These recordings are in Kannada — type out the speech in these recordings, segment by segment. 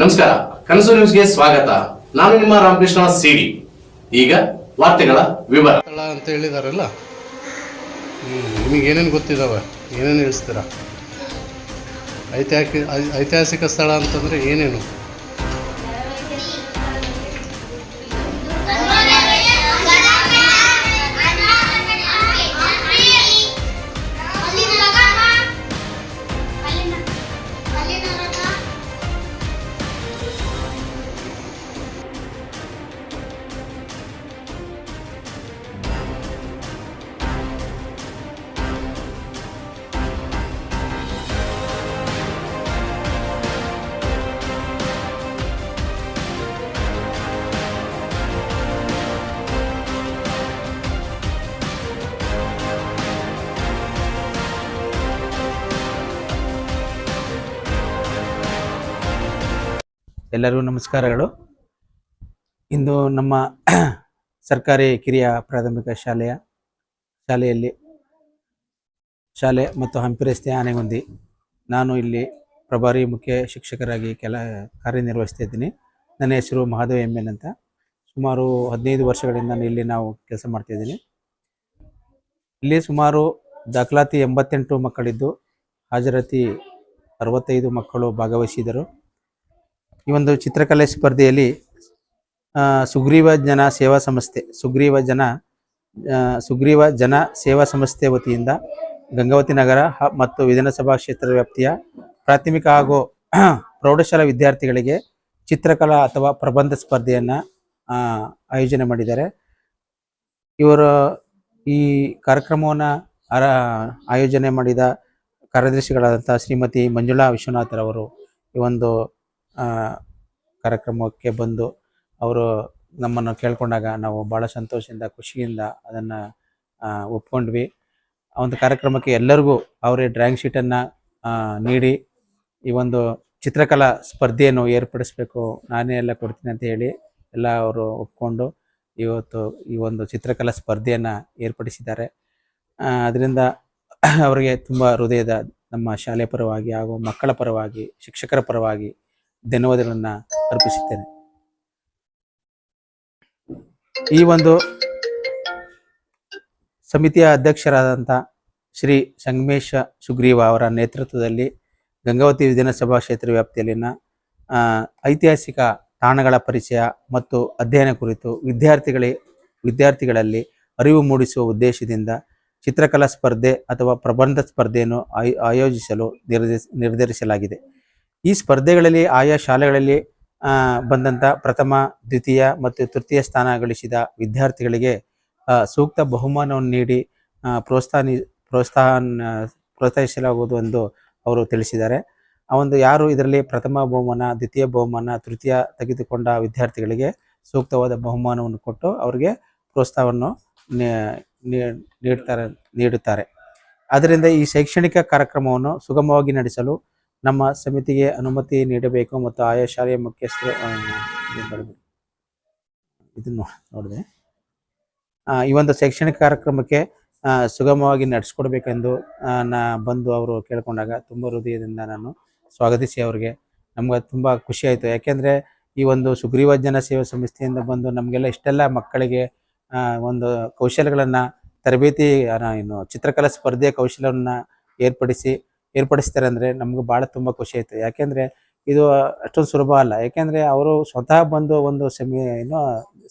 ನಮಸ್ಕಾರ, ಕನಸು ನ್ಯೂಸ್ಗೆ ಸ್ವಾಗತ. ನಾನು ನಿಮ್ಮ ರಾಮಕೃಷ್ಣ ಸಿಡಿ. ಈಗ ವಾರ್ತೆಗಳ ವಿವರ. ಅಂತ ಹೇಳಿದಾರಲ್ಲ? ನಿಮಗೆ ಏನೇನು ಗೊತ್ತಿದ್ದಾವೆ ಏನೇನು ಹೇಳ್ತೀರಾ? ಐತಿಹಾಸಿಕ ಐತಿಹಾಸಿಕ ಸ್ಥಳ ಅಂತಂದರೆ ಏನೇನು? ಎಲ್ಲರಿಗೂ ನಮಸ್ಕಾರಗಳು. ಇಂದು ನಮ್ಮ ಸರ್ಕಾರಿ ಕಿರಿಯ ಪ್ರಾಥಮಿಕ ಶಾಲೆಯ ಶಾಲೆಯಲ್ಲಿ ಶಾಲೆ ಮತ್ತು ಹಂಪಿ ರಸ್ತೆ ಆನೆಗೊಂದಿ. ನಾನು ಇಲ್ಲಿ ಪ್ರಭಾರಿ ಮುಖ್ಯ ಶಿಕ್ಷಕರಾಗಿ ಕೆಲ ಕಾರ್ಯನಿರ್ವಹಿಸ್ತಾ ಇದ್ದೀನಿ ನನ್ನ ಹೆಸರು ಮಹಾದೇವ್ ಎಂ ಅಂತ. ಸುಮಾರು ಹದಿನೈದು ವರ್ಷಗಳಿಂದ ಇಲ್ಲಿ ನಾವು ಕೆಲಸ ಮಾಡ್ತಾಯಿದ್ದೀನಿ ಇಲ್ಲಿ ಸುಮಾರು ದಾಖಲಾತಿ ಎಂಬತ್ತೆಂಟು ಮಕ್ಕಳಿದ್ದು, ಹಾಜರಾತಿ ಅರವತ್ತೈದು ಮಕ್ಕಳು ಭಾಗವಹಿಸಿದರು ಈ ಒಂದು ಚಿತ್ರಕಲೆ ಸ್ಪರ್ಧೆಯಲ್ಲಿ ಸುಗ್ರೀವ ಜನ ಸೇವಾ ಸಂಸ್ಥೆ, ಸುಗ್ರೀವ ಜನ ಸುಗ್ರೀವ ಜನ ಸೇವಾ ಸಂಸ್ಥೆ ವತಿಯಿಂದ ಗಂಗಾವತಿ ನಗರ ಮತ್ತು ವಿಧಾನಸಭಾ ಕ್ಷೇತ್ರ ವ್ಯಾಪ್ತಿಯ ಪ್ರಾಥಮಿಕ ಹಾಗೂ ಪ್ರೌಢಶಾಲಾ ವಿದ್ಯಾರ್ಥಿಗಳಿಗೆ ಚಿತ್ರಕಲಾ ಅಥವಾ ಪ್ರಬಂಧ ಸ್ಪರ್ಧೆಯನ್ನು ಆಯೋಜನೆ ಮಾಡಿದ್ದಾರೆ. ಇವರು ಈ ಕಾರ್ಯಕ್ರಮವನ್ನು ಆಯೋಜನೆ ಮಾಡಿದ ಕಾರ್ಯದರ್ಶಿಗಳಾದಂಥ ಶ್ರೀಮತಿ ಮಂಜುಳಾ ವಿಶ್ವನಾಥರವರು ಈ ಒಂದು ಕಾರ್ಯಕ್ರಮಕ್ಕೆ ಬಂದು ಅವರು ನಮ್ಮನ್ನು ಕೇಳ್ಕೊಂಡಾಗ ನಾವು ಭಾಳ ಸಂತೋಷದಿಂದ, ಖುಷಿಯಿಂದ ಅದನ್ನು ಒಪ್ಕೊಂಡ್ವಿ. ಆ ಒಂದು ಕಾರ್ಯಕ್ರಮಕ್ಕೆ ಎಲ್ಲರಿಗೂ ಅವರೇ ಡ್ರಾಯಿಂಗ್ ಶೀಟನ್ನು ನೀಡಿ, ಈ ಒಂದು ಚಿತ್ರಕಲಾ ಸ್ಪರ್ಧೆಯನ್ನು ಏರ್ಪಡಿಸಬೇಕು, ನಾನೇ ಎಲ್ಲ ಕೊಡ್ತೀನಿ ಅಂತ ಹೇಳಿ ಎಲ್ಲ ಅವರು ಒಪ್ಕೊಂಡು ಇವತ್ತು ಈ ಒಂದು ಚಿತ್ರಕಲಾ ಸ್ಪರ್ಧೆಯನ್ನು ಏರ್ಪಡಿಸಿದ್ದಾರೆ. ಅದರಿಂದ ಅವರಿಗೆ ತುಂಬ ಹೃದಯದ ನಮ್ಮ ಶಾಲೆ ಪರವಾಗಿ ಹಾಗೂ ಮಕ್ಕಳ ಪರವಾಗಿ, ಶಿಕ್ಷಕರ ಪರವಾಗಿ ಧನ್ಯವಾದಗಳನ್ನು ಅರ್ಪಿಸುತ್ತೇನೆ. ಈ ಒಂದು ಸಮಿತಿಯ ಅಧ್ಯಕ್ಷರಾದಂಥ ಶ್ರೀ ಸಂಗಮೇಶ ಸುಗ್ರೀವ ಅವರ ನೇತೃತ್ವದಲ್ಲಿ ಗಂಗಾವತಿ ವಿಧಾನಸಭಾ ಕ್ಷೇತ್ರ ವ್ಯಾಪ್ತಿಯಲ್ಲಿನ ಐತಿಹಾಸಿಕ ತಾಣಗಳ ಪರಿಚಯ ಮತ್ತು ಅಧ್ಯಯನ ಕುರಿತು ವಿದ್ಯಾರ್ಥಿಗಳೇ, ವಿದ್ಯಾರ್ಥಿಗಳಲ್ಲಿ ಅರಿವು ಮೂಡಿಸುವ ಉದ್ದೇಶದಿಂದ ಚಿತ್ರಕಲಾ ಸ್ಪರ್ಧೆ ಅಥವಾ ಪ್ರಬಂಧ ಸ್ಪರ್ಧೆಯನ್ನು ಆಯ್- ಆಯೋಜಿಸಲು ನಿರ್ಧರಿಸ, ನಿರ್ಧರಿಸಲಾಗಿದೆ. ಈ ಸ್ಪರ್ಧೆಗಳಲ್ಲಿ ಆಯಾ ಶಾಲೆಗಳಲ್ಲಿ ಬಂದಂಥ ಪ್ರಥಮ, ದ್ವಿತೀಯ ಮತ್ತು ತೃತೀಯ ಸ್ಥಾನ ಗಳಿಸಿದ ವಿದ್ಯಾರ್ಥಿಗಳಿಗೆ ಸೂಕ್ತ ಬಹುಮಾನವನ್ನು ನೀಡಿ ಪ್ರೋತ್ಸಾಹ ಪ್ರೋತ್ಸಾಹ ಪ್ರೋತ್ಸಾಹಿಸಲಾಗುವುದು ಎಂದು ಅವರು ತಿಳಿಸಿದ್ದಾರೆ. ಆ ಒಂದು ಯಾರು ಇದರಲ್ಲಿ ಪ್ರಥಮ ಬಹುಮಾನ, ದ್ವಿತೀಯ ಬಹುಮಾನ, ತೃತೀಯ ತೆಗೆದುಕೊಂಡ ವಿದ್ಯಾರ್ಥಿಗಳಿಗೆ ಸೂಕ್ತವಾದ ಬಹುಮಾನವನ್ನು ಕೊಟ್ಟು ಅವರಿಗೆ ಪ್ರೋತ್ಸಾಹವನ್ನು ನೀಡ್ತಾರೆ, ನೀಡುತ್ತಾರೆ. ಅದರಿಂದ ಈ ಶೈಕ್ಷಣಿಕ ಕಾರ್ಯಕ್ರಮವನ್ನು ಸುಗಮವಾಗಿ ನಡೆಸಲು ನಮ್ಮ ಸಮಿತಿಗೆ ಅನುಮತಿ ನೀಡಬೇಕು ಮತ್ತು ಆಯಾ ಶಾಲೆಯ ಮುಖ್ಯಸ್ಥರು ಇದನ್ನು ನೋಡಿದೆ. ಈ ಒಂದು ಶೈಕ್ಷಣಿಕ ಕಾರ್ಯಕ್ರಮಕ್ಕೆ ಸುಗಮವಾಗಿ ನಡೆಸ್ಕೊಡ್ಬೇಕೆಂದು ನಾ ಬಂದು ಅವರು ಕೇಳ್ಕೊಂಡಾಗ ತುಂಬ ಹೃದಯದಿಂದ ನಾನು ಸ್ವಾಗತಿಸಿ ಅವರಿಗೆ. ನಮ್ಗೆ ತುಂಬ ಖುಷಿ ಆಯಿತು. ಯಾಕೆಂದರೆ ಈ ಒಂದು ಸುಗ್ರೀವ ಜನ ಸೇವಾ ಸಂಸ್ಥೆಯಿಂದ ಬಂದು ನಮಗೆಲ್ಲ ಇಷ್ಟೆಲ್ಲ ಮಕ್ಕಳಿಗೆ ಒಂದು ಕೌಶಲ್ಯಗಳನ್ನು ತರಬೇತಿ ಏನು ಚಿತ್ರಕಲಾ ಸ್ಪರ್ಧೆಯ ಕೌಶಲ್ಯವನ್ನು ಏರ್ಪಡಿಸಿ ಏರ್ಪಡಿಸ್ತಾರೆ ಅಂದರೆ ನಮ್ಗೆ ಭಾಳ ತುಂಬ ಖುಷಿ ಆಯಿತು. ಯಾಕೆಂದರೆ ಇದು ಅಷ್ಟೊಂದು ಸುಲಭ ಅಲ್ಲ. ಯಾಕೆಂದರೆ ಅವರು ಸ್ವತಃ ಬಂದು ಒಂದು ಸಮಿ, ಏನು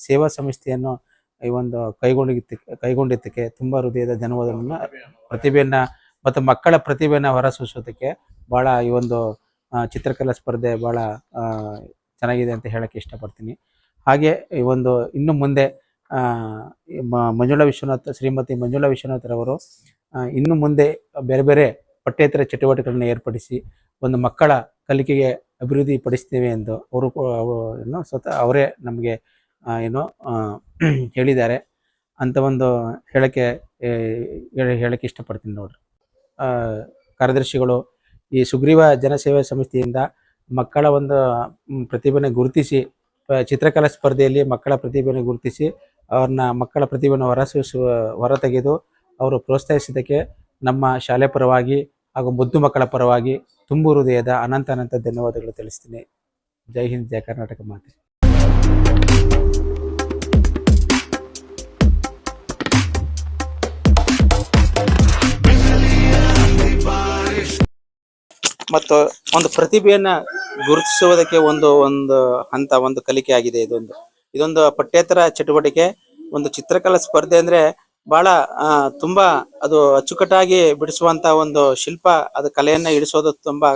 ಸೇವಾ ಸಂಸ್ಥೆಯನ್ನು ಈ ಒಂದು ಕೈಗೊಂಡಿದ್ದಕ್ಕೆ ಕೈಗೊಂಡಿದ್ದಕ್ಕೆ ತುಂಬ ಹೃದಯದ ಧನ್ಯವಾದಗಳನ್ನು, ಪ್ರತಿಭೆಯನ್ನು ಮತ್ತು ಮಕ್ಕಳ ಪ್ರತಿಭೆಯನ್ನು ಹೊರಸೂಸೋದಕ್ಕೆ ಭಾಳ ಈ ಒಂದು ಚಿತ್ರಕಲಾ ಸ್ಪರ್ಧೆ ಭಾಳ ಚೆನ್ನಾಗಿದೆ ಅಂತ ಹೇಳಕ್ಕೆ ಇಷ್ಟಪಡ್ತೀನಿ. ಹಾಗೆ ಈ ಒಂದು ಇನ್ನು ಮುಂದೆ ಮಂಜುಳಾ ವಿಶ್ವನಾಥ್, ಶ್ರೀಮತಿ ಮಂಜುಳಾ ವಿಶ್ವನಾಥರವರು ಇನ್ನು ಮುಂದೆ ಬೇರೆ ಬೇರೆ ಪಠ್ಯೇತರ ಚಟುವಟಿಕೆಗಳನ್ನು ಏರ್ಪಡಿಸಿ ಒಂದು ಮಕ್ಕಳ ಕಲಿಕೆಗೆ ಅಭಿವೃದ್ಧಿ ಪಡಿಸ್ತೇವೆ ಎಂದು ಅವರು ಏನು ಸ್ವತಃ ಅವರೇ ನಮಗೆ ಏನು ಹೇಳಿದ್ದಾರೆ. ಅಂತ ಒಂದು ಹೇಳಕ್ಕೆ ಹೇಳಕ್ಕೆ ಇಷ್ಟಪಡ್ತೀನಿ ನೋಡ್ರಿ. ಕಾರ್ಯದರ್ಶಿಗಳು ಈ ಸುಗ್ರೀವ ಜನಸೇವಾ ಸಂಸ್ಥೆಯಿಂದ ಮಕ್ಕಳ ಒಂದು ಪ್ರತಿಭೆನೆ ಗುರುತಿಸಿ ಚಿತ್ರಕಲಾ ಸ್ಪರ್ಧೆಯಲ್ಲಿ ಮಕ್ಕಳ ಪ್ರತಿಭೆಯನ್ನು ಗುರುತಿಸಿ, ಅವ್ರನ್ನ ಮಕ್ಕಳ ಪ್ರತಿಭೆಯನ್ನು ಹೊರಸೂಸುವ ಹೊರತೆಗೆದು ಅವರು ಪ್ರೋತ್ಸಾಹಿಸಿದ್ದಕ್ಕೆ ನಮ್ಮ ಶಾಲೆ ಪರವಾಗಿ ಹಾಗೂ ಮುದ್ದು ಮಕ್ಕಳ ಪರವಾಗಿ ತುಂಬು ಹೃದಯದ ಅನಂತ ಅನಂತ ಧನ್ಯವಾದಗಳು ತಿಳಿಸ್ತೀನಿ. ಜೈ ಹಿಂದ್ ಜಯ ಕರ್ನಾಟಕ ಮಾತೆ. ಮತ್ತು ಒಂದು ಪ್ರತಿಭೆಯನ್ನ ಗುರುತಿಸುವುದಕ್ಕೆ ಒಂದು ಒಂದು ಹಂತ, ಒಂದು ಕಲಿಕೆ ಆಗಿದೆ ಇದೊಂದು. ಇದೊಂದು ಪಠ್ಯೇತರ ಚಟುವಟಿಕೆ, ಒಂದು ಚಿತ್ರಕಲಾ ಸ್ಪರ್ಧೆ ಅಂದ್ರೆ ಬಹಳ ತುಂಬಾ ಅದು ಅಚ್ಚುಕಟ್ಟಾಗಿ ಬಿಡಿಸುವಂತ ಒಂದು ಶಿಲ್ಪ ಅದು ಕಲೆಯನ್ನ ಇಳಿಸೋದು ತುಂಬಾ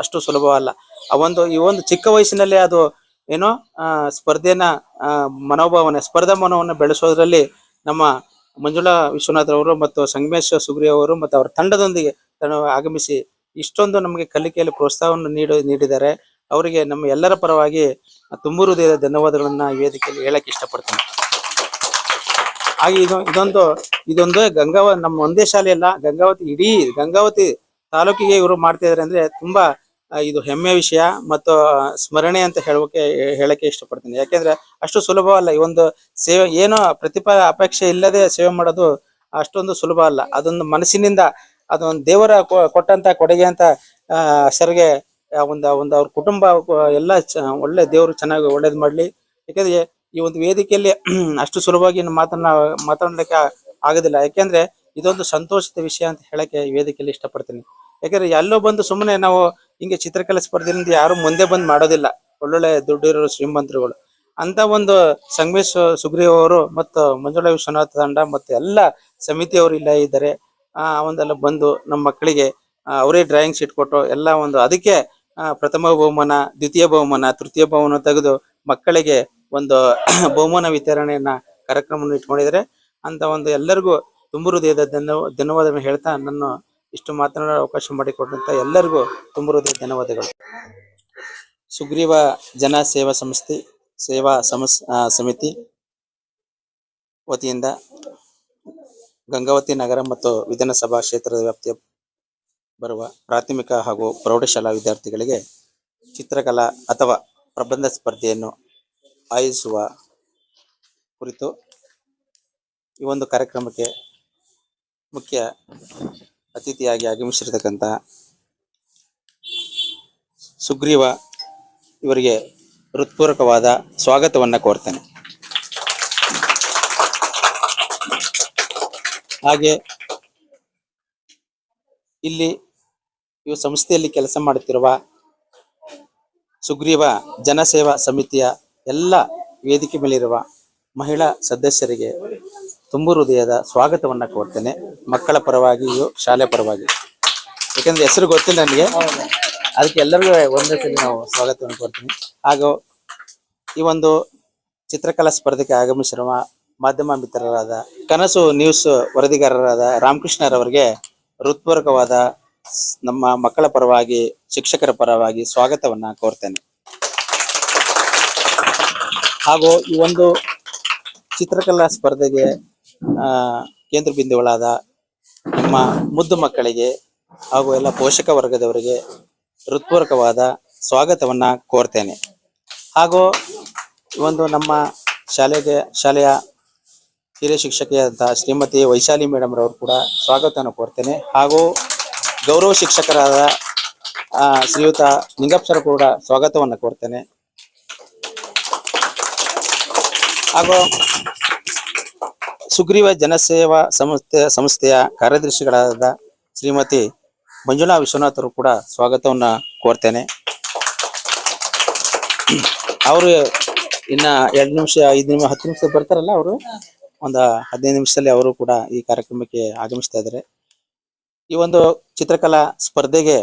ಅಷ್ಟು ಸುಲಭವಲ್ಲ. ಆ ಒಂದು, ಈ ಒಂದು ಚಿಕ್ಕ ವಯಸ್ಸಿನಲ್ಲೇ ಅದು ಏನೋ ಸ್ಪರ್ಧೆನ ಮನೋಭಾವನೆ, ಸ್ಪರ್ಧಾ ಮನೋವನ್ನು ಬೆಳೆಸೋದ್ರಲ್ಲಿ ನಮ್ಮ ಮಂಜುಳಾ ವಿಶ್ವನಾಥ್ ಅವರು ಮತ್ತು ಸಂಗಮೇಶ್ ಸುಗ್ರಿ ಅವರು ಮತ್ತು ಅವರ ತಂಡದೊಂದಿಗೆ ಆಗಮಿಸಿ ಇಷ್ಟೊಂದು ನಮಗೆ ಕಲಿಕೆಯಲ್ಲಿ ಪ್ರೋತ್ಸಾಹವನ್ನು ನೀಡಿ, ನೀಡಿದ್ದಾರೆ. ಅವರಿಗೆ ನಮ್ಮ ಎಲ್ಲರ ಪರವಾಗಿ ತುಂಬು ಹೃದಯದ ಧನ್ಯವಾದಗಳನ್ನ ವೇದಿಕೆಯಲ್ಲಿ ಹೇಳಕ್ಕೆ ಇಷ್ಟಪಡ್ತೀನಿ. ಹಾಗೆ ಇದು ಇದೊಂದು ಇದೊಂದು ಗಂಗಾವ ನಮ್ಮ ಒಂದೇ ಶಾಲೆ ಅಲ್ಲ ಗಂಗಾವತಿ ಇಡೀ ಗಂಗಾವತಿ ತಾಲೂಕಿಗೆ ಇವರು ಮಾಡ್ತಾ ಇದಾರೆ ಅಂದ್ರೆ ತುಂಬಾ ಇದು ಹೆಮ್ಮೆ ವಿಷಯ ಮತ್ತು ಸ್ಮರಣೆ ಅಂತ ಹೇಳೋಕೆ ಹೇಳಕ್ಕೆ ಇಷ್ಟಪಡ್ತೀನಿ. ಯಾಕೆಂದ್ರೆ ಅಷ್ಟು ಸುಲಭವಲ್ಲ ಈ ಒಂದು ಸೇವೆ ಏನೋ ಪ್ರತಿಫಲ ಅಪೇಕ್ಷೆ ಇಲ್ಲದೆ ಸೇವೆ ಮಾಡೋದು ಅಷ್ಟೊಂದು ಸುಲಭ ಅಲ್ಲ. ಅದೊಂದು ಮನಸ್ಸಿನಿಂದ ಅದೊಂದು ದೇವರ ಕೊಟ್ಟಂತ ಕೊಡುಗೆ ಅಂತ ಆ, ಸರ್ಗೆ ಒಂದು ಒಂದು ಅವ್ರ ಕುಟುಂಬ ಎಲ್ಲ ಒಳ್ಳೆ ದೇವರು ಚೆನ್ನಾಗಿ ಒಳ್ಳೇದು ಮಾಡ್ಲಿ. ಯಾಕಂದ್ರೆ ಈ ಒಂದು ವೇದಿಕೆಯಲ್ಲಿ ಅಷ್ಟು ಸುಲಭವಾಗಿ ನಾನು ಮಾತನ್ನ, ಮಾತಾಡ್ಲಿಕ್ಕೆ ಆಗೋದಿಲ್ಲ. ಯಾಕೆಂದ್ರೆ ಇದೊಂದು ಸಂತೋಷದ ವಿಷಯ ಅಂತ ಹೇಳಕ್ಕೆ ಈ ವೇದಿಕೆಯಲ್ಲಿ ಇಷ್ಟಪಡ್ತೀನಿ. ಯಾಕಂದ್ರೆ ಎಲ್ಲೋ ಬಂದು ಸುಮ್ಮನೆ ನಾವು ಹಿಂಗೆ ಚಿತ್ರಕಲೆ ಸ್ಪರ್ಧೆಯಿಂದ ಯಾರು ಮುಂದೆ ಬಂದು ಮಾಡೋದಿಲ್ಲ. ಒಳ್ಳೊಳ್ಳೆ ದುಡ್ಡಿರೋ ಶ್ರೀಮಂತರುಗಳು. ಅಂತ ಒಂದು ಸಂಗಮೇಶ್ ಸುಗ್ರೀವ್ ಅವರು ಮತ್ತು ಮಂಜುಳಾ ವಿಶ್ವನಾಥ ತಂಡ ಮತ್ತು ಎಲ್ಲ ಸಮಿತಿಯವರು ಇಲ್ಲ ಇದ್ದಾರೆ. ಆ, ಒಂದೆಲ್ಲ ಬಂದು ನಮ್ಮ ಮಕ್ಕಳಿಗೆ ಅವರೇ ಡ್ರಾಯಿಂಗ್ ಶೀಟ್ ಕೊಟ್ಟು ಎಲ್ಲ ಒಂದು ಅದಕ್ಕೆ ಪ್ರಥಮ ಬಹುಮಾನ, ದ್ವಿತೀಯ ಬಹುಮಾನ, ತೃತೀಯ ಬಹುಮಾನ ತೆಗೆದು ಮಕ್ಕಳಿಗೆ ಒಂದು ಬಹುಮಾನ ವಿತರಣೆಯನ್ನ ಕಾರ್ಯಕ್ರಮವನ್ನು ಇಟ್ಕೊಂಡಿದ್ದಾರೆ. ಅಂತ ಒಂದು ಎಲ್ಲರಿಗೂ ತುಂಬು ಹೃದಯದ ಧನ್ಯ ಧನ್ಯವಾದಗಳನ್ನು ಹೇಳ್ತಾ ನನ್ನ ಇಷ್ಟು ಮಾತನಾಡೋ ಅವಕಾಶ ಮಾಡಿಕೊಟ್ಟಂತ ಎಲ್ಲರಿಗೂ ತುಂಬು ಹೃದಯ ಧನ್ಯವಾದಗಳು. ಸುಗ್ರೀವ ಜನ ಸೇವಾ ಸಂಸ್ಥೆ ಸೇವಾ ಸಮಸ್ ಸಮಿತಿ ವತಿಯಿಂದ ಗಂಗಾವತಿ ನಗರ ಮತ್ತು ವಿಧಾನಸಭಾ ಕ್ಷೇತ್ರದ ವ್ಯಾಪ್ತಿಯ ಬರುವ ಪ್ರಾಥಮಿಕ ಹಾಗೂ ಪ್ರೌಢಶಾಲಾ ವಿದ್ಯಾರ್ಥಿಗಳಿಗೆ ಚಿತ್ರಕಲಾ ಅಥವಾ ಪ್ರಬಂಧ ಸ್ಪರ್ಧೆಯನ್ನು ಆಯೋಜಿಸುವ ಕುರಿತು ಈ ಒಂದು ಕಾರ್ಯಕ್ರಮಕ್ಕೆ ಮುಖ್ಯ ಅತಿಥಿಯಾಗಿ ಆಗಮಿಸಿರ್ತಕ್ಕಂಥ ಸುಗ್ರೀವ ಇವರಿಗೆ ಹೃತ್ಪೂರ್ವಕವಾದ ಸ್ವಾಗತವನ್ನು ಕೋರ್ತೇನೆ. ಹಾಗೆ ಇಲ್ಲಿ ಈ ಸಂಸ್ಥೆಯಲ್ಲಿ ಕೆಲಸ ಮಾಡುತ್ತಿರುವ ಸುಗ್ರೀವ ಜನಸೇವಾ ಸಮಿತಿಯ ಎಲ್ಲ ವೇದಿಕೆ ಮೇಲಿರುವ ಮಹಿಳಾ ಸದಸ್ಯರಿಗೆ ತುಂಬು ಹೃದಯದ ಸ್ವಾಗತವನ್ನ ಕೋರ್ತೇನೆ. ಮಕ್ಕಳ ಪರವಾಗಿಯೂ ಶಾಲೆ ಪರವಾಗಿ. ಯಾಕಂದ್ರೆ ಹೆಸರು ಗೊತ್ತಿಲ್ಲ ನನಗೆ. ಅದಕ್ಕೆ ಎಲ್ಲರಿಗೂ ಒಂದೇ ಸಲ ನಾವು ಸ್ವಾಗತವನ್ನು ಕೊಡ್ತೀನಿ ಹಾಗೂ ಈ ಒಂದು ಚಿತ್ರಕಲಾ ಸ್ಪರ್ಧೆಗೆ ಆಗಮಿಸಿರುವ ಮಾಧ್ಯಮ ಮಿತ್ರರಾದ, ಕನಸು ನ್ಯೂಸ್ ವರದಿಗಾರರಾದ ರಾಮಕೃಷ್ಣರವರಿಗೆ ಹೃತ್ಪೂರ್ವಕವಾದ ನಮ್ಮ ಮಕ್ಕಳ ಪರವಾಗಿ, ಶಿಕ್ಷಕರ ಪರವಾಗಿ ಸ್ವಾಗತವನ್ನ ಕೋರ್ತೇನೆ. ಹಾಗೂ ಈ ಒಂದು ಚಿತ್ರಕಲಾ ಸ್ಪರ್ಧೆಗೆ ಕೇಂದ್ರ ಬಿಂದುಗಳಾದ ನಮ್ಮ ಮುದ್ದು ಮಕ್ಕಳಿಗೆ ಹಾಗೂ ಎಲ್ಲ ಪೋಷಕ ವರ್ಗದವರಿಗೆ ಹೃತ್ಪೂರ್ವಕವಾದ ಸ್ವಾಗತವನ್ನ ಕೋರ್ತೇನೆ. ಹಾಗೂ ಒಂದು ನಮ್ಮ ಶಾಲೆಗೆ, ಶಾಲೆಯ ಹಿರಿಯ ಶಿಕ್ಷಕಿಯಾದಂತಹ ಶ್ರೀಮತಿ ವೈಶಾಲಿ ಮೇಡಮ್ ರವರು ಕೂಡ ಸ್ವಾಗತವನ್ನು ಕೋರ್ತೇನೆ. ಹಾಗೂ ಗೌರವ ಶಿಕ್ಷಕರಾದ ಶ್ರೀಯುತ ನಿಂಗಪ್ಪ ಸರ್ ಕೂಡ ಸ್ವಾಗತವನ್ನು ಕೋರ್ತೇನೆ. ಹಾಗೂ ಸುಗ್ರೀವ ಜನಸೇವಾ ಸಂಸ್ಥೆ, ಸಂಸ್ಥೆಯ ಕಾರ್ಯದರ್ಶಿಗಳಾದ ಶ್ರೀಮತಿ ಮಂಜುನಾ ವಿಶ್ವನಾಥ್ ಅವರು ಕೂಡ ಸ್ವಾಗತವನ್ನು ಕೋರ್ತೇನೆ. ಅವರು ಇನ್ನ ಎರಡು ನಿಮಿಷ, ಐದು ನಿಮಿಷ, ಹತ್ತು ನಿಮಿಷ ಬರ್ತಾರಲ್ಲ ಅವರು? ಒಂದು ಹದಿನೈದು ನಿಮಿಷದಲ್ಲಿ ಅವರು ಕೂಡ ಈ ಕಾರ್ಯಕ್ರಮಕ್ಕೆ ಆಗಮಿಸ್ತಾ ಇದ್ದಾರೆ. ಈ ಒಂದು ಚಿತ್ರಕಲಾ ಸ್ಪರ್ಧೆಗೆ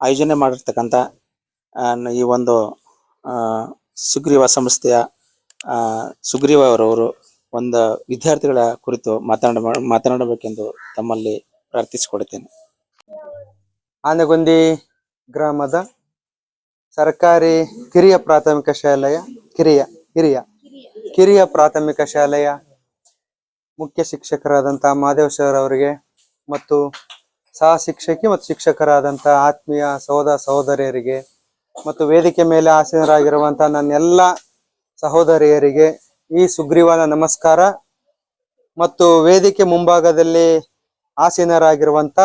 ಆಯೋಜನೆ ಮಾಡಿರ್ತಕ್ಕಂಥ ಈ ಒಂದು ಸುಗ್ರೀವ ಸಂಸ್ಥೆಯ ಸುಗ್ರೀವ ಅವರವರು ಒಂದು ವಿದ್ಯಾರ್ಥಿಗಳ ಕುರಿತು ಮಾತನಾಡ, ಮಾತನಾಡಬೇಕೆಂದು ತಮ್ಮಲ್ಲಿ ಪ್ರಾರ್ಥಿಸಿಕೊಡುತ್ತೇನೆ. ಆನೆಗೊಂದಿ ಗ್ರಾಮದ ಸರ್ಕಾರಿ ಕಿರಿಯ ಪ್ರಾಥಮಿಕ ಶಾಲೆಯ ಕಿರಿಯ ಹಿರಿಯ ಕಿರಿಯ ಪ್ರಾಥಮಿಕ ಶಾಲೆಯ ಮುಖ್ಯ ಶಿಕ್ಷಕರಾದಂತಹ ಮಾದೇವ್ ಸರ್ ಅವರಿಗೆ ಮತ್ತು ಸಹ ಶಿಕ್ಷಕಿ ಮತ್ತು ಶಿಕ್ಷಕರಾದಂತಹ ಆತ್ಮೀಯ ಸಹೋದರ ಸಹೋದರಿಯರಿಗೆ ಮತ್ತು ವೇದಿಕೆ ಮೇಲೆ ಆಸೀನರಾಗಿರುವಂತಹ ನನ್ನೆಲ್ಲ ಸಹೋದರಿಯರಿಗೆ ಈ ಸುಗ್ರೀವನ ನಮಸ್ಕಾರ ಮತ್ತು ವೇದಿಕೆ ಮುಂಭಾಗದಲ್ಲಿ ಆಸೀನರಾಗಿರುವಂತ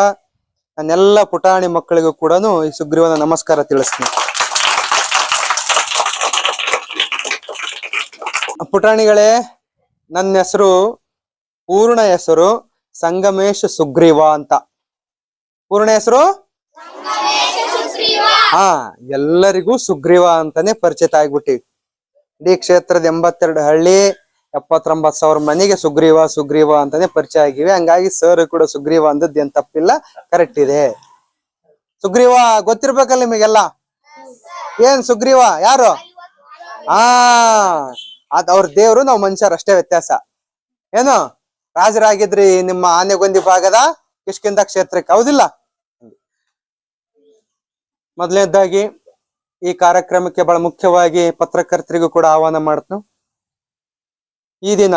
ನನ್ನೆಲ್ಲ ಪುಟಾಣಿ ಮಕ್ಕಳಿಗೂ ಕೂಡ ಈ ಸುಗ್ರೀವನ ನಮಸ್ಕಾರ ತಿಳಿಸ್ತೀನಿ. ಪುಟಾಣಿಗಳೇ, ನನ್ನ ಹೆಸರು, ಪೂರ್ಣ ಹೆಸರು ಸಂಗಮೇಶ್ ಸುಗ್ರೀವ ಅಂತ. ಪೂರ್ಣ ಹೆಸರು? ಹಾ, ಎಲ್ಲರಿಗೂ ಸುಗ್ರೀವ ಅಂತಾನೆ ಪರಿಚಿತ ಆಗ್ಬಿಟ್ಟಿವಿ. ಇಡೀ ಕ್ಷೇತ್ರದ ಎಂಬತ್ತೆರಡು ಹಳ್ಳಿ ಎಪ್ಪತ್ತೊಂಬತ್ ಸಾವಿರ ಮನೆಗೆ ಸುಗ್ರೀವ ಸುಗ್ರೀವ ಅಂತಾನೆ ಪರಿಚಯ ಆಗಿವೆ. ಹಂಗಾಗಿ ಸರ್ ಕೂಡ ಸುಗ್ರೀವ ಅಂದದ್ ಏನ್ ತಪ್ಪಿಲ್ಲ ಕರೆಕ್ಟ್ ಇದೆ. ಸುಗ್ರೀವ, ಗೊತ್ತಿರ್ಬೇಕಲ್ಲ ನಿಮಗೆಲ್ಲ? ಏನ್ ಸುಗ್ರೀವ, ಯಾರು? ಆ ಅದ್ ಅವ್ರ ದೇವ್ರು, ನಾವ್ ಮನುಷ್ಯರು ಅಷ್ಟೇ ವ್ಯತ್ಯಾಸ. ಏನು? ರಾಜರಾಗಿದ್ರಿ ನಿಮ್ಮ ಆನೆಗೊಂದಿ ಭಾಗದ ಕಿಷ್ಕಿಂದ ಕ್ಷೇತ್ರಕ್ಕೆ. ಹೌದಿಲ್ಲ? ಮೊದಲನೇದಾಗಿ ಈ ಕಾರ್ಯಕ್ರಮಕ್ಕೆ ಬಹಳ ಮುಖ್ಯವಾಗಿ ಪತ್ರಕರ್ತರಿಗೂ ಕೂಡ ಆಹ್ವಾನ ಮಾಡ್ತು. ಈ ದಿನ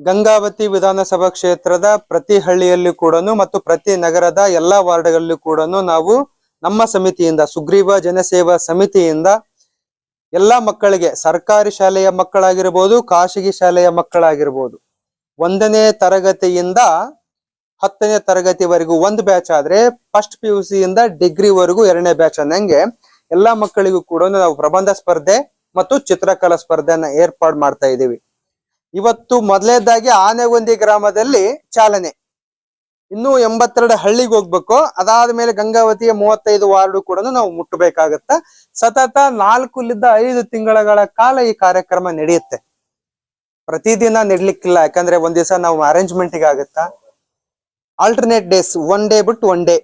ಗಂಗಾವತಿ ವಿಧಾನಸಭಾ ಕ್ಷೇತ್ರದ ಪ್ರತಿ ಹಳ್ಳಿಯಲ್ಲಿ ಕೂಡ ಮತ್ತು ಪ್ರತಿ ನಗರದ ಎಲ್ಲಾ ವಾರ್ಡ್ಗಳಲ್ಲಿ ಕೂಡ ನಾವು ನಮ್ಮ ಸಮಿತಿಯಿಂದ, ಸುಗ್ರೀವ ಜನಸೇವಾ ಸಮಿತಿಯಿಂದ ಎಲ್ಲಾ ಮಕ್ಕಳಿಗೆ, ಸರ್ಕಾರಿ ಶಾಲೆಯ ಮಕ್ಕಳಾಗಿರ್ಬೋದು, ಖಾಸಗಿ ಶಾಲೆಯ ಮಕ್ಕಳಾಗಿರ್ಬೋದು, ಒಂದನೇ ತರಗತಿಯಿಂದ ಹತ್ತನೇ ತರಗತಿವರೆಗೂ ಒಂದು ಬ್ಯಾಚ್ ಆದ್ರೆ ಫಸ್ಟ್ ಪಿ ಯು ಸಿ ಇಂದ ಡಿಗ್ರಿ ವರೆಗೂ ಎರಡನೇ ಬ್ಯಾಚ್ ಅನ್ನಂಗೆ ಎಲ್ಲಾ ಮಕ್ಕಳಿಗೂ ಕೂಡ ನಾವು ಪ್ರಬಂಧ ಸ್ಪರ್ಧೆ ಮತ್ತು ಚಿತ್ರಕಲಾ ಸ್ಪರ್ಧೆಯನ್ನ ಏರ್ಪಾಡು ಮಾಡ್ತಾ ಇದ್ದೀವಿ. ಇವತ್ತು ಮೊದಲನೇದಾಗಿ ಆನೆಗೊಂದಿ ಗ್ರಾಮದಲ್ಲಿ ಚಾಲನೆ. ಇನ್ನು ಎಂಬತ್ತೆರಡು ಹಳ್ಳಿಗೆ ಹೋಗ್ಬೇಕು. ಅದಾದ್ಮೇಲೆ ಗಂಗಾವತಿಯ ಮೂವತ್ತೈದು ವಾರ್ಡ್ ಕೂಡ ನಾವು ಮುಟ್ಟಬೇಕಾಗತ್ತ ಸತತ ನಾಲ್ಕುಲಿದ್ದ ಐದು ತಿಂಗಳ ಕಾಲ ಈ ಕಾರ್ಯಕ್ರಮ ನಡೆಯುತ್ತೆ. ಪ್ರತಿದಿನ ನೆಡ್ಲಿಕ್ಕಿಲ್ಲ. ಯಾಕಂದ್ರೆ ಒಂದ್ ದಿವಸ ನಾವು ಅರೇಂಜ್ಮೆಂಟ್ ಆಗುತ್ತಾ ಆಲ್ಟರ್ನೇಟ್ ಡೇಸ್ ಒನ್ ಡೇ ಬಿಟ್ಟು ಒನ್ ಡೇ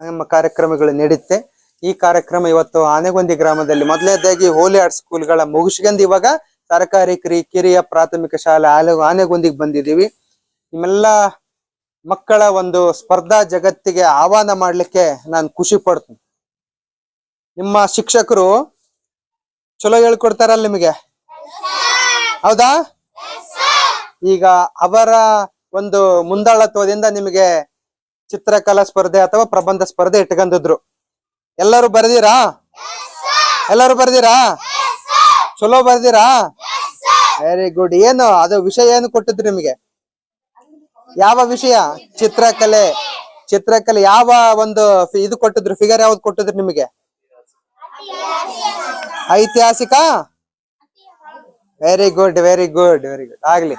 ನಮ್ಮ ಕಾರ್ಯಕ್ರಮಗಳು ನಡೆಯುತ್ತೆ ಈ ಕಾರ್ಯಕ್ರಮ ಇವತ್ತು ಆನೆಗೊಂದಿ ಗ್ರಾಮದಲ್ಲಿ ಮೊದಲನೇದಾಗಿ ಹೋಲಿ ಆರ್ಟ್ ಸ್ಕೂಲ್ಗಳ ಮುಗಿಸ್ಕೊಂಡು ಇವಾಗ ಸರ್ಕಾರಿ ಕಿರಿ ಕಿರಿಯ ಪ್ರಾಥಮಿಕ ಶಾಲೆ ಆಲೆ ಆನೆಗೊಂದಿಗೆ ಬಂದಿದ್ದೀವಿ. ನಿಮ್ಮೆಲ್ಲ ಮಕ್ಕಳ ಒಂದು ಸ್ಪರ್ಧಾ ಜಗತ್ತಿಗೆ ಆಹ್ವಾನ ಮಾಡಲಿಕ್ಕೆ ನಾನು ಖುಷಿ ಪಡ್ತೀನಿ. ನಿಮ್ಮ ಶಿಕ್ಷಕರು ಚಲೋ ಹೇಳ್ಕೊಡ್ತಾರಲ್ಲ ನಿಮಗೆ? ಹೌದಾ? ಈಗ ಅವರ ಒಂದು ಮುಂದಾಳತ್ವದಿಂದ ನಿಮಗೆ ಚಿತ್ರಕಲಾ ಸ್ಪರ್ಧೆ ಅಥವಾ ಪ್ರಬಂಧ ಸ್ಪರ್ಧೆ ಇಟ್ಕೊಂಡಿದ್ರು ಎಲ್ಲರೂ ಬರ್ದಿರಾ? ಎಲ್ಲರೂ ಬರ್ದಿರಾ? ಚಲೋ ಬರ್ದಿರಾ? ವೆರಿ ಗುಡ್ ಏನು, ಅದು ವಿಷಯ ಏನು ಕೊಟ್ಟಿದ್ರು ನಿಮಗೆ? ಯಾವ ವಿಷಯ? ಚಿತ್ರಕಲೆ. ಚಿತ್ರಕಲೆ ಯಾವ ಒಂದು ಇದು ಕೊಟ್ಟಿದ್ರು? ಫಿಗರ್ ಯಾವ್ದು ಕೊಟ್ಟಿದ್ರು ನಿಮಗೆ? ಐತಿಹಾಸಿಕ? Very good very good very good ಆಗ್ಲಿ.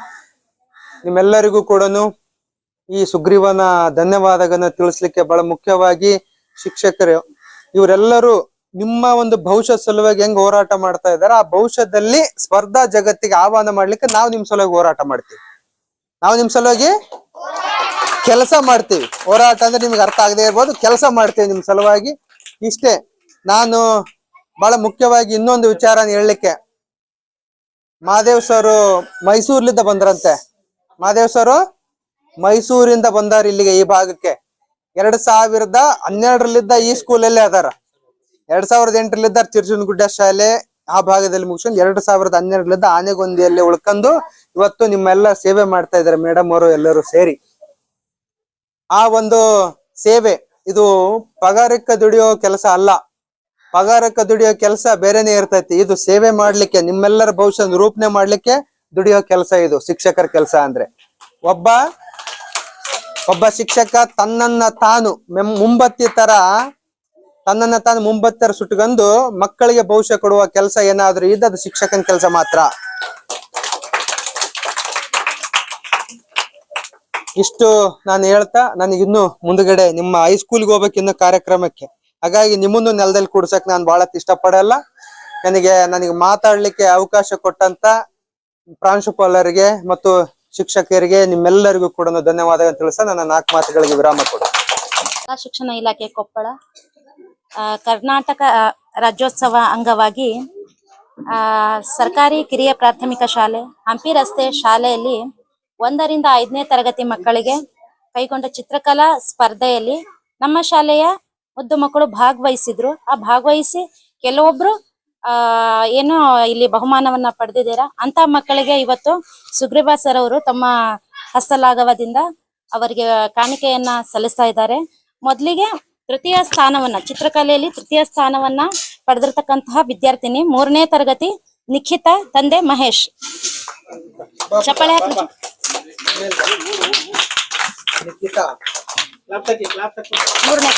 ನಿಮ್ಮೆಲ್ಲರಿಗೂ ಕೂಡ ಈ ಸುಗ್ರೀವನ ಧನ್ಯವಾದಗಳನ್ನ ತಿಳಿಸ್ಲಿಕ್ಕೆ ಬಹಳ ಮುಖ್ಯವಾಗಿ ಶಿಕ್ಷಕರು, ಇವರೆಲ್ಲರೂ ನಿಮ್ಮ ಒಂದು ಭವಿಷ್ಯ ಸಲುವಾಗಿ ಹೆಂಗ್ ಹೋರಾಟ ಮಾಡ್ತಾ ಇದಾರೆ ಆ ಭವಿಷ್ಯದಲ್ಲಿ ಸ್ಪರ್ಧಾ ಜಗತ್ತಿಗೆ ಆಹ್ವಾನ ಮಾಡ್ಲಿಕ್ಕೆ ನಾವು ನಿಮ್ ಸಲುವಾಗಿ ಹೋರಾಟ ಮಾಡ್ತೀವಿ. ನಾವು ನಿಮ್ ಸಲುವಾಗಿ ಕೆಲಸ ಮಾಡ್ತೀವಿ. ಹೋರಾಟ ಅಂದ್ರೆ ನಿಮ್ಗೆ ಅರ್ಥ ಆಗದೆ ಇರ್ಬೋದು, ಕೆಲಸ ಮಾಡ್ತೀವಿ ನಿಮ್ ಸಲುವಾಗಿ. ಇಷ್ಟೇ, ನಾನು ಬಹಳ ಮುಖ್ಯವಾಗಿ ಇನ್ನೊಂದು ವಿಚಾರ ಹೇಳಲಿಕ್ಕೆ. ಮಹಾದೇವ್ ಸರ್ ಮೈಸೂರ್ಲಿಂದ ಬಂದ್ರಂತೆ. ಮಹಾದೇವ್ ಸರ್, ಮೈಸೂರಿಂದ ಬಂದಾರ ಇಲ್ಲಿಗೆ ಈ ಭಾಗಕ್ಕೆ. ಎರಡ್ ಸಾವಿರದ ಹನ್ನೆರಡರಲ್ಲಿದ್ದ ಈ ಸ್ಕೂಲಲ್ಲೇ ಅದಾರ. ಎರಡ್ ಸಾವಿರದ ಎಂಟರಲ್ಲಿದ್ದ ಚಿರ್ಚುನಗುಡ್ಡ ಶಾಲೆ ಆ ಭಾಗದಲ್ಲಿ ಮುಗಿಸ್ಕೊಂಡು ಎರಡ್ ಸಾವಿರದ ಹನ್ನೆರಡಲಿದ್ದ ಆನೆಗೊಂದಿಯಲ್ಲಿ ಉಳ್ಕೊಂಡು ಇವತ್ತು ನಿಮ್ಮೆಲ್ಲ ಸೇವೆ ಮಾಡ್ತಾ ಇದಾರೆ ಮೇಡಮ್ ಅವರು ಎಲ್ಲರೂ ಸೇರಿ. ಆ ಒಂದು ಸೇವೆ, ಇದು ಪಗಾರಕ್ಕೆ ದುಡಿಯೋ ಕೆಲಸ ಅಲ್ಲ. ಪಗಾರಕ್ಕೆ ದುಡಿಯೋ ಕೆಲಸ ಬೇರೆನೆ ಇರ್ತೈತಿ. ಇದು ಸೇವೆ ಮಾಡ್ಲಿಕ್ಕೆ, ನಿಮ್ಮೆಲ್ಲರ ಭವಿಷ್ಯ ನಿರೂಪಣೆ ಮಾಡ್ಲಿಕ್ಕೆ ದುಡಿಯೋ ಕೆಲಸ ಇದು, ಶಿಕ್ಷಕರ ಕೆಲಸ ಅಂದ್ರೆ. ಒಬ್ಬ ಒಬ್ಬ ಶಿಕ್ಷಕ ತನ್ನನ್ನ ತಾನು ಮುಂಬತ್ತಿ ತರ, ತನ್ನನ್ನ ತಾನು ಮುಂಬತ್ತರ ಸುಟ್ಕೊಂಡು ಮಕ್ಕಳಿಗೆ ಭವಿಷ್ಯ ಕೊಡುವ ಕೆಲಸ ಏನಾದ್ರೂ ಇದ್ದು ಅದು ಶಿಕ್ಷಕನ ಕೆಲಸ ಮಾತ್ರ. ಇಷ್ಟು ನಾನು ಹೇಳ್ತಾ ನನಗಿನ್ನು ಮುಂದ್ಗಡೆ ನಿಮ್ಮ ಹೈಸ್ಕೂಲ್ಗೆ ಹೋಗ್ಬೇಕು ಇನ್ನು ಕಾರ್ಯಕ್ರಮಕ್ಕೆ. ಹಾಗಾಗಿ ನಿಮ್ಮನ್ನು ನೆಲದಲ್ಲಿ ಕೂಡ್ಸಕ್ ನಾನು ಬಹಳ ಇಷ್ಟಪಡಲ್ಲ. ನನಗೆ ನನಗೆ ಮಾತಾಡ್ಲಿಕ್ಕೆ ಅವಕಾಶ ಕೊಟ್ಟಂತ ಪ್ರಾಂಶುಪಾಲರಿಗೆ ಮತ್ತು ಶಿಕ್ಷಕರಿಗೆ ನಿಮ್ಮೆಲ್ಲರಿಗೂ ಕೂಡ ಧನ್ಯವಾದ ತಿಳಿಸ ನನ್ನ ನಾಲ್ಕು ಮಾತುಗಳಿಗೆ ವಿರಾಮ ಕೊಡ ಶಿಕ್ಷಣ ಇಲಾಖೆ ಕೊಪ್ಪಳ ಕರ್ನಾಟಕ ರಾಜ್ಯೋತ್ಸವ ಅಂಗವಾಗಿ ಸರ್ಕಾರಿ ಕಿರಿಯ ಪ್ರಾಥಮಿಕ ಶಾಲೆ, ಹಂಪಿ ರಸ್ತೆ ಶಾಲೆಯಲ್ಲಿ ಒಂದರಿಂದ ಐದನೇ ತರಗತಿ ಮಕ್ಕಳಿಗೆ ಕೈಗೊಂಡ ಚಿತ್ರಕಲಾ ಸ್ಪರ್ಧೆಯಲ್ಲಿ ನಮ್ಮ ಶಾಲೆಯ ಮುದ್ದು ಮಕ್ಕಳು ಭಾಗವಹಿಸಿದ್ರು. ಆ ಭಾಗವಹಿಸಿ ಕೆಲವೊಬ್ರು ಏನು ಇಲ್ಲಿ ಬಹುಮಾನವನ್ನ ಪಡೆದಿದ್ದೀರಾ? ಅಂತ ಮಕ್ಕಳಿಗೆ ಇವತ್ತು ಸುಗ್ರೀವ ಸರ್ ಅವರು ತಮ್ಮ ಹಸ್ತಲಾಘವದಿಂದ ಅವರಿಗೆ ಕಾಣಿಕೆಯನ್ನ ಸಲ್ಲಿಸ್ತಾ ಇದ್ದಾರೆ. ಮೊದಲಿಗೆ ತೃತೀಯ ಸ್ಥಾನವನ್ನ ಚಿತ್ರಕಲೆಯಲ್ಲಿ ತೃತೀಯ ಸ್ಥಾನವನ್ನ ಪಡೆದಿರ್ತಕ್ಕಂತಹ ವಿದ್ಯಾರ್ಥಿನಿ ಮೂರನೇ ತರಗತಿ ನಿಖಿತ ತಂದೆ ಮಹೇಶ್. ಚಪ್ಪಾಳೆ ಮೂರನೇ.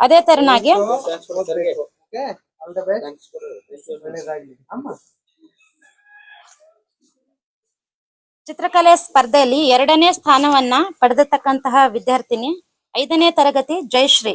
ಅದೇ ತರನಾಗಿ ಚಿತ್ರಕಲೆ ಸ್ಪರ್ಧೆಯಲ್ಲಿ ಎರಡನೇ ಸ್ಥಾನವನ್ನ ಪಡೆದಿರ್ತಕ್ಕಂತಹ ವಿದ್ಯಾರ್ಥಿನಿ ಐದನೇ ತರಗತಿ ಜಯಶ್ರೀ.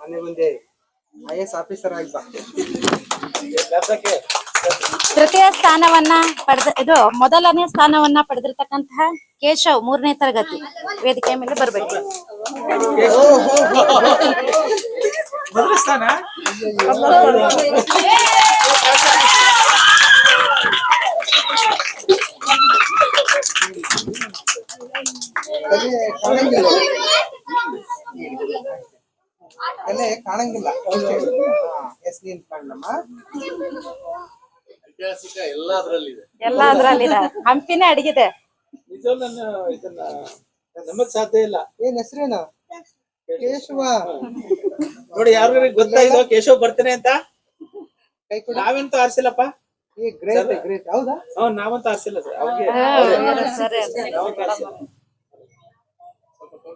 ಮನೆ ಮುಂದೆ ಐ ಎಸ್ ಆಫೀಸರ್ ತೃತೀಯ ಸ್ಥಾನವನ್ನ ಪಡೆದ ಇದು ಮೊದಲನೇ ಸ್ಥಾನವನ್ನ ಪಡೆದಿರ್ತಕ್ಕಂತಹ ಕೇಶವ್ ಮೂರನೇ ತರಗತಿ ವೇದಿಕೆ ಮೇಲೆ ಬರ್ಬೇಕು. ಕಲೆ ಕಾಣಂಗಿಲ್ಲ. ಕಲೆ ಕಾಣಂಗಿಲ್ಲ ಎಸ್ ನೀನ್ ಕಾಣಮ್ಮ ಐತಿಹಾಸಿಕ ಎಲ್ಲದರಲ್ಲಿದೆ. ಎಲ್ಲ ಅದ್ರಲ್ಲಿದೆ ಹಂಪಿನೇ ಅಡಗಿದೆ. ನಮಗ್ ಸಾಧ್ಯ ಇಲ್ಲ. ಏನ್ ಹೆಸರೇನು? ಕೇಶವ. ನೋಡಿ ಯಾರಿಗೂ ಗೊತ್ತಾಯ್ತು ಇದು ಕೇಶವ್ ಬರ್ತೇನೆ ಅಂತ? ಕೈ ಕೊಡು. ನಾವೆಂತ ಆರಿಸಿಲ್ಲಪ್ಪ? Great great. ಹೌದಾ? ಹ್ಮ್ ನಾವಂತ ಆರಿಸಿಲ್ಲ ಸರ್. ಅವ್ರಿಗೆ